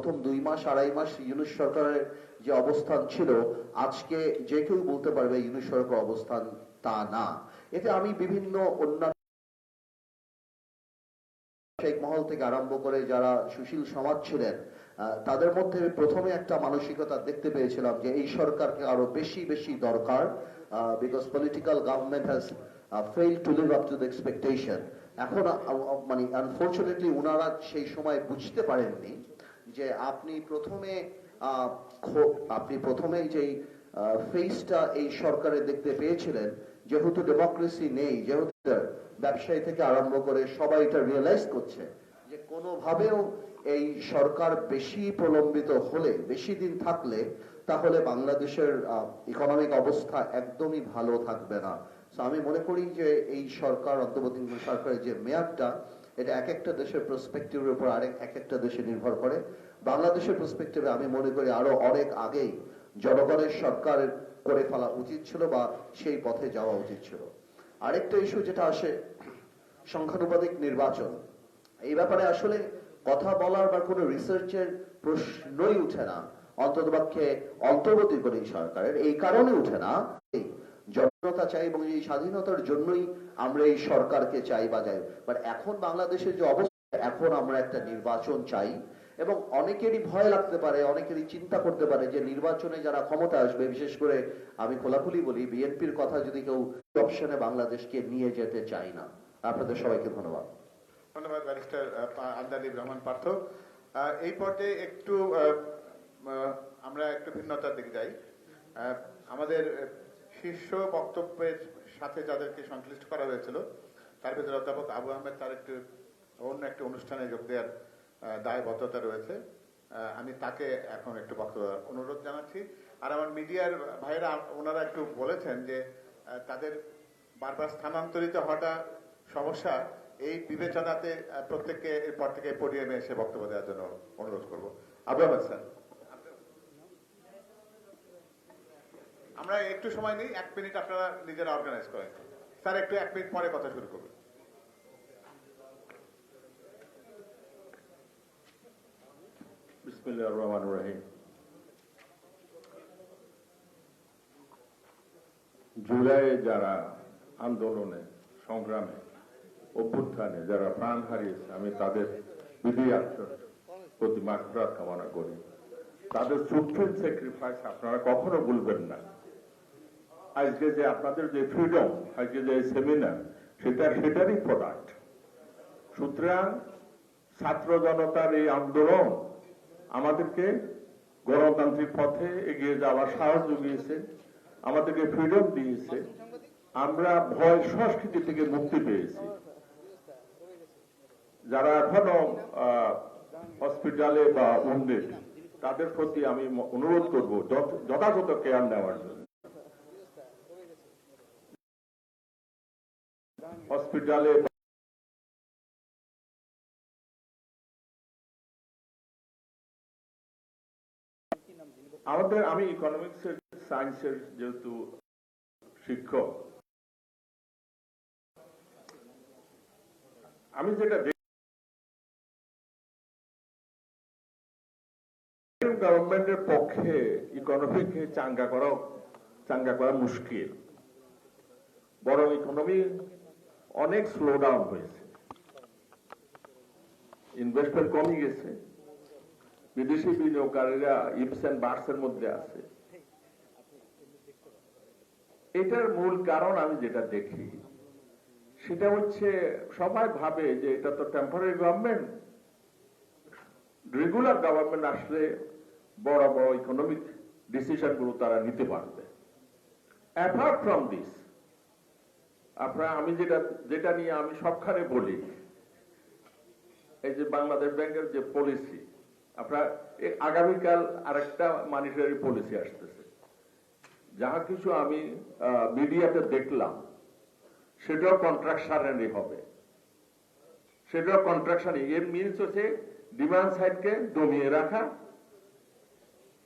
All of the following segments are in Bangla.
প্রথম দুই মাস, আড়াই মাস ইউনুস সরকারের যে অবস্থান ছিল, আজকে যে কেউ বলতে পারবে ইউনুস সরকার অবস্থান তা না। এতে আমি বিভিন্ন অন্যান্য মহল থেকে আরম্ভ করে যারা সুশীল সমাজ ছিলেন তাদের মধ্যে প্রথমে একটা মানসিকতা দেখতে পেয়েছিলাম যে এই সরকারকে আরও বেশি বেশি দরকার because political government has fail to live up to the expectation এখন মানে আনফর্চুনেটলি ওনারা সেই সময় বুঝতে পারেননি যে আপনি প্রথমে আপনি প্রথমেই যেই ফেসটা এই সরকারে দেখতে পেয়েছিলেন, যেহেতু ডেমোক্রেসি নেই, যেহেতু ব্যবসায়ী থেকে আরম্ভ করে সবাই এটা রিয়েলাইজ করছে, যে কোনোভাবেও এই সরকার বেশি প্রলম্বিত হলে, বেশি দিন থাকলে, তাহলে বাংলাদেশের ইকোনমিক অবস্থা একদমই ভালো থাকবে না। আমি মনে করি যে এই সরকার অন্তর্বর্তীকালীন সরকারের যে মেয়াদটা, এটা এক একটা দেশের প্রসপেক্টিভের উপর আরেক, এক একটা দেশে নির্ভর করে। বাংলাদেশের প্রসপেক্টিভে আমি মনে করি আরও অনেক আগেই জনগণের সরকার করে ফেলা উচিত ছিল বা সেই পথে যাওয়া উচিত ছিল। আরেকটা ইস্যু যেটা আসে, সংখ্যানুপাতিক নির্বাচন। এই ব্যাপারে আসলে কথা বলার বা কোনো রিসার্চের প্রশ্নই উঠে না। অন্ততপক্ষে করে সরকারের। এই কারণে উঠে না এই জনতা চাই এবং এই স্বাধীনতার জন্যই আমরা এই সরকারকে চাই বা যাই বাট এখন বাংলাদেশের যে অবস্থা, এখন আমরা একটা নির্বাচন চাই। এবং অনেকেরই ভয় লাগতে পারে, অনেকেরই চিন্তা করতে পারে যে নির্বাচনে যারা ক্ষমতা আসবে, বিশেষ করে আমি খোলাখুলি বলি, বিএনপির কথা যদি কেউ অপশনে বাংলাদেশকে নিয়ে যেতে চায় না। আপনাদের সবাইকে ধন্যবাদ। ধন্যবাদ ব্যারিস্টার আন্দালিব রহমান পার্থ। এই পর্যায়ে একটু আমরা একটু ভিন্নতার দিকে যাই। আমাদের শীর্ষ বক্তব্যের সাথে যাদেরকে সংশ্লিষ্ট করা হয়েছিল, তার ভিতরে অধ্যাপক আবু আহমেদ, তার একটু অন্য একটি অনুষ্ঠানে যোগ দেওয়ার দায়বদ্ধতা রয়েছে। আমি তাকে এখন একটু বক্তব্য, অনুরোধ জানাচ্ছি। আর আমার মিডিয়ার ভাইয়েরা, ওনারা একটু বলেছেন যে তাদের বারবার স্থানান্তরিত হওয়াটা সমস্যা। এই বিবেচনাতে প্রত্যেককে এরপর থেকে পডিয়ামে এসে বক্তব্য দেওয়ার জন্য অনুরোধ করব। আবু আহমেদ স্যার। আমরা একটু সময় নিই, এক মিনিট আপনারা নিজেরা অর্গানাইজ করেন। স্যার, একটু এক মিনিট পরে কথা শুরু করবেন জুলাইয়ে যারা আন্দোলনে সংগ্রামে অভ্যুত্থানে যারা প্রাণ হারিয়েছে আমি তাদের বিধি আত্মার প্রতি মাকফরাত কামনা করি তাদের সুপ্রিম স্যাক্রিফাইস আপনারা কখনো ভুলবেন না আজকে যে আপনাদের যে ফ্রিডম আজকে যে সেমিনার সেটা সেটারই প্রোডাক্ট সুতরাং ছাত্র জনতার এই আন্দোলন আমাদেরকে গণতান্ত্রিক পথে এগিয়ে যাওয়ার সাহস জুগিয়েছে, আমাদেরকে ফ্রিডম দিয়েছে। আমরা ভয় সংস্কৃতি থেকে মুক্তি পেয়েছি। যারা এখনও হসপিটালে বা উন্ডেড তাদের প্রতি আমি অনুরোধ করব যথাযথ কেয়ার নেওয়ার জন্য। হসপিটালে আমাদের, আমি ইকোনমিক্স এর সায়েন্সের যেহেতু শিক্ষক, আমি যেটা গভর্নমেন্টের পক্ষে ইকোনমিকে চাঙ্গা করা চাঙ্গা করা মুশকিল। বরং ইকোনমি অনেক স্লো ডাউন হয়েছে। ইনভেস্টমেন্ট কমে গেছে। বিদেশি বিনিয়োগকারীরা ইপস এন্ড বার্সের মধ্যে আছে। এটার মূল কারণ আমি যেটা দেখি, সেটা হচ্ছে সবাই ভাবে যে এটা তো টেম্পোরারি গভর্নমেন্ট রেগুলার গভর্নমেন্ট আসলে বড় বড় ইকোনমিক ডিসিশনগুলো তারা নিতে পারবে। অ্যাপার্ট ফ্রম দিস আপনার, আমি যেটা যেটা নিয়ে আমি সবখানে বলি, এই যে বাংলাদেশ ব্যাংকের যে পলিসি আপনার আগামীকাল আরেকটা মানিটারি পলিসি আসতেছে। যাহা কিছু আমি মিডিয়াতে দেখলাম, সেটাও কন্ট্রাকশনেরই হবে। সেটাও কন্ট্রাকশন এর মিনস হচ্ছে ডিমান্ড সাইডকে দমিয়ে রাখা।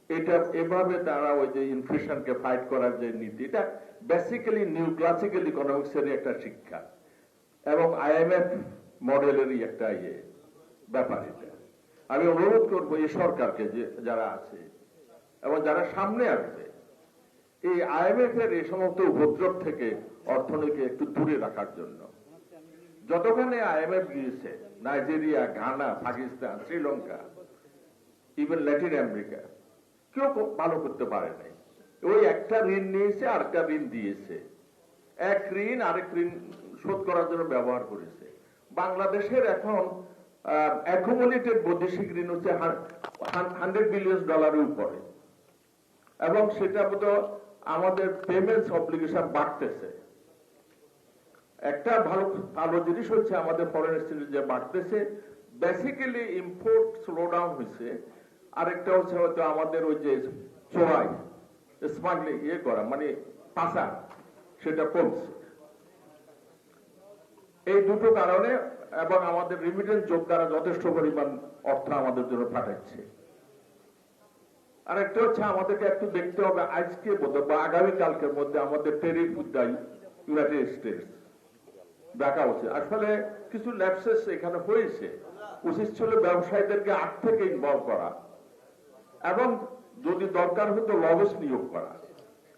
এটা, এভাবে তারা ওই যে ইনফ্লেশনকে ফাইট করার যে নীতি, এটা বেসিক্যালি নিউ ক্লাসিক্যাল ইকোনমিক্সেরই একটা শিক্ষা। এবং আইএমএফ মডেলেরই একটা ইয়ে ব্যাপার এটা। আমি অনুরোধ করব এই সরকারকে যারা আছে, এবং যারা সামনে আসবে, এই আইএমএফ এর এই সমস্ত উপদ্রব থেকে অর্থনীতিকে একটু দূরে রাখার জন্য। যতখানে আইএমএফ দিয়েছে, Nigeria, Ghana, Pakistan, Sri Lanka even Latin America কেউ ভালো করতে পারে নাই। ওই একটা ঋণ নিয়েছে, আর একটা ঋণ দিয়েছে। এক ঋণ, আরেক ঋণ শোধ করার জন্য ব্যবহার করেছে। বাংলাদেশের এখন অ্যাকুমুলেটেড বৈদেশিক ঋণ হচ্ছে হান্ড্রেড বিলিয়ন ডলারের উপরে। এবং সেটা বোধ আমাদের পেমেন্টস অব্লিগেশন বাড়তেছে। একটা ভালো ভালো জিনিস হচ্ছে আমাদের ফরেন এক্সচেঞ্জ যে বাড়তেছে বেসিক্যালি ইম্পোর্ট স্লো ডাউন হয়েছে। আরেকটা হচ্ছে হয়তো আমাদের ওই যে চোরাই স্মাগলিং ইয়ে করা মানে পাশা সেটা কমছে। এই দুটো কারণে এবং আমাদের রিমিটেন্স যোগদারা যথেষ্ট পরিমাণ অর্থ আমাদের জন্য পাঠাচ্ছে। আরেকটা হচ্ছে আমাদেরকে একটু দেখতে হবে আজকে বোধ বা আগামী কালকের মধ্যে আমাদের টেরিফ উদ্যায় ইউনাইটেড স্টেটস দেখা উচিত আসলে কিছু ল্যাপসেস এখানে হয়েছে। উচিত ছিল ব্যবসায়ীদেরকে আগ থেকে ইনভলভ করা এবং যদি দরকার হতো লবস নিয়োগ করা।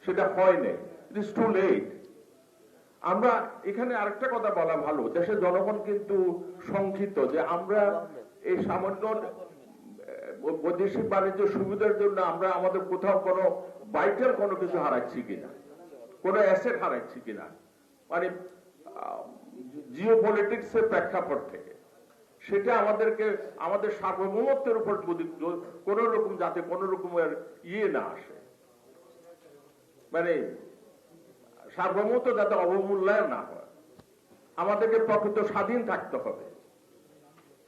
সেটা হয় নাই ইট ইস টু লেট আমরা এখানে আরেকটা কথা বলা ভালো, দেশের জনগণ কিন্তু শঙ্কিত যে আমরা এই সামান্য বৈদেশিক বাণিজ্য সুবিধার জন্য আমরা আমাদের কোথাও কোনো ভাইটাল কোনো কিছু হারাচ্ছি কিনা, কোনো অ্যাসেট হারাচ্ছি কিনা মানে জিও পলিটিক্স এর প্রেক্ষাপট থেকে। সেটা আমাদেরকে, আমাদের সার্বভৌমত্বের উপর কোন রকম যাতে কোন রকমের ইয়ে না আসে। মানে সার্বভৌমত্ব যাতে অবমূল্যায়ন না হয়। আমাদেরকে প্রকৃত স্বাধীন থাকতে হবে।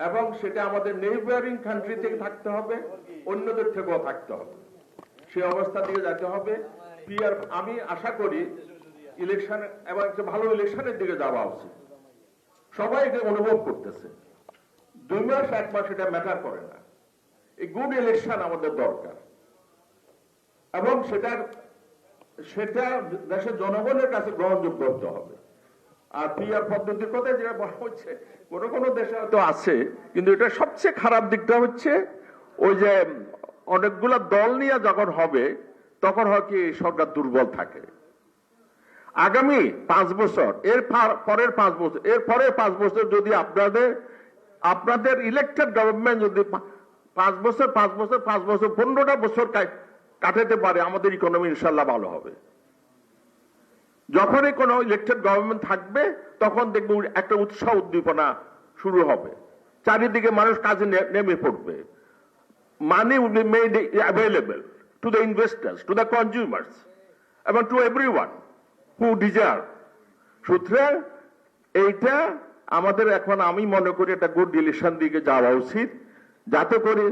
এবং সেটা আমাদের নেইবারিং কান্ট্রি থেকে থাকতে হবে, অন্যদের থেকেও থাকতে হবে। সেই অবস্থা দিয়ে যেতে হবে। পিআর আমি আশা করি ইলেকশন এবং একটা ভালো ইলেকশনের দিকে যাওয়া উচিত। সবাই এটা অনুভব করতেছে। দুই মাস, এক মাস এটা ম্যাটার করে না। এই গুড ইলেকশন আমাদের দরকার। এবং সেটার সেটা দেশের জনগণের কাছে গ্রহণযোগ্য হতে হবে। আর পিআর পদ্ধতির কথা যেটা বলা হচ্ছে, কোন কোন দেশে হয়তো আছে, কিন্তু এটা সবচেয়ে খারাপ দিকটা হচ্ছে ওই যে অনেকগুলা দল নিয়ে যখন হবে, তখন হয় কি সরকার দুর্বল থাকে। আগামী পাঁচ বছর, এর পরের পাঁচ বছর, এর পরের পাঁচ বছর যদি আপনাদের আপনাদের ইলেকটেড গভর্নমেন্ট যদি পাঁচ বছর পাঁচ বছর পাঁচ বছর, পনেরোটা বছর কাটাতে পারে, আমাদের ইকোনমি ইনশাল্লাহ ভালো হবে। যখনই কোনো ইলেকটেড গভর্নমেন্ট থাকবে, তখন দেখবে একটা উৎসাহ উদ্দীপনা শুরু হবে। চারিদিকে মানুষ কাজে নেমে পড়বে। Money will be made available to the investors to the consumers এবং to every one who deserve সুতরাং এইটা আমাদের এখন আমি মনে করি একটা গুড ডিলিশন দিকে যাওয়া উচিত। যাতে করে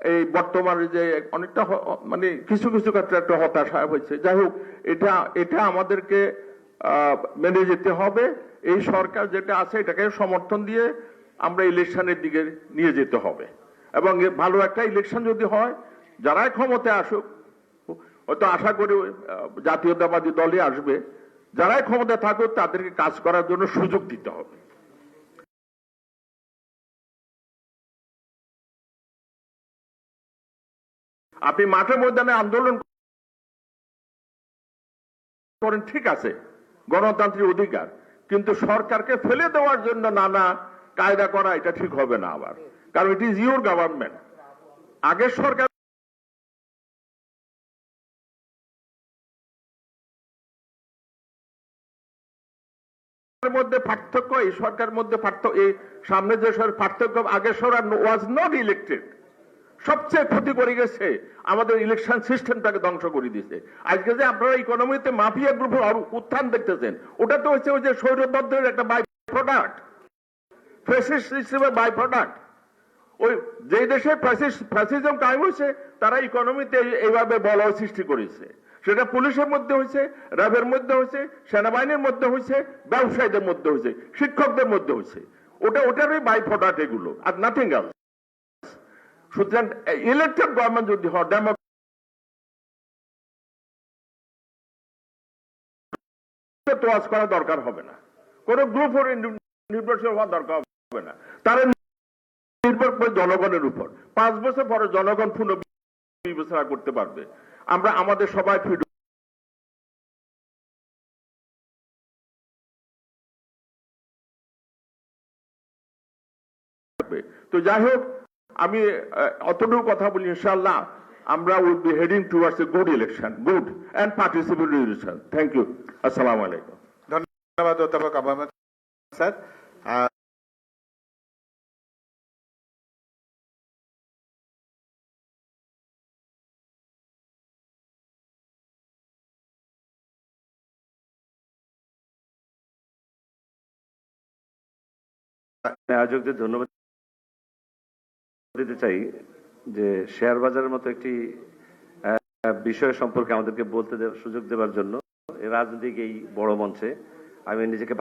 এই বর্তমানে যে অনেকটা মানে কিছু কিছু ক্ষেত্রে একটা হতাশা হয়েছে। যাই হোক, এটা এটা আমাদেরকে মেনে যেতে হবে। এই সরকার যেটা আছে, এটাকে সমর্থন দিয়ে আমরা ইলেকশনের দিকে নিয়ে যেতে হবে। এবং ভালো একটা ইলেকশন যদি হয়, যারাই ক্ষমতায় আসুক, হয়তো আশা করি জাতীয়তাবাদী দলে আসবে। যারাই ক্ষমতা থাকুক, তাদেরকে কাজ করার জন্য সুযোগ দিতে হবে। আপনি মাঠে ময়দানে আন্দোলন করেন, ঠিক আছে, গণতান্ত্রিক অধিকার, কিন্তু সরকারকে ফেলে দেওয়ার জন্য নানা কায়দা করা, এটা ঠিক হবে না আবার। কারণ ইট ইজ ইউর গভর্নমেন্ট আগের সরকার মধ্যে পার্থক্য, এই সরকার মধ্যে পার্থক্য, এই সামনে যে সর- পার্থক্য আগের সরকার ওয়াজ নট ইলেক্টেড সবচেয়ে ক্ষতি করে গেছে, আমাদের ইলেকশন সিস্টেমটাকে ধ্বংস করে দিয়েছে। আজকে যে আপনারা ইকোনমিতে মাফিয়া গ্রুপের উত্থান দেখতেছেন, ওটা তো হচ্ছে ওই যে সৌরতন্ত্রের একটা বাই প্রোডাক্ট ফ্যাসিস্ট সিস্টেমের বাই প্রোডাক্ট ওই যে দেশে ফ্যাসিজম কায়েম হয়েছে, তারা ইকোনমিতে এইভাবে বলয় সৃষ্টি করেছে। সেটা পুলিশের মধ্যে হয়েছে, র্যাবের মধ্যে হয়েছে, সেনাবাহিনীর মধ্যে হয়েছে, ব্যবসায়ীদের মধ্যে হয়েছে, শিক্ষকদের মধ্যে হয়েছে। ওটা ওটারই বাই প্রোডাক্ট এগুলো, আর নাথিং এলস সুতরাং ইলেকটেড গভর্নমেন্ট যদি হয় তোয়াজ করা দরকার হবে না। কোন গ্রুপ নির্বাচন হওয়ার দরকার হবে না। তারা নির্ভর করে জনগণের উপর। পাঁচ বছর পরে জনগণ পুনঃ বিবেচনা করতে পারবে। আমরা, আমাদের সবাই ফিড তো যাই হোক আমি অতটুকু কথা বলি ইনশাল্লাহ আমরা will be heading towards a good election good and participatory election thank you আসসালামু আলাইকুম ধন্যবাদ অধ্যাপক আহমেদ স্যার। আয়োজকদের ধন্যবাদ। দিতে চাই যে শেয়ার বাজারের মতো একটি বিষয় সম্পর্কে আমাদেরকে বলতে সুযোগ দেওয়ার জন্য রাজনৈতিক এই বড় মঞ্চে আমি নিজেকে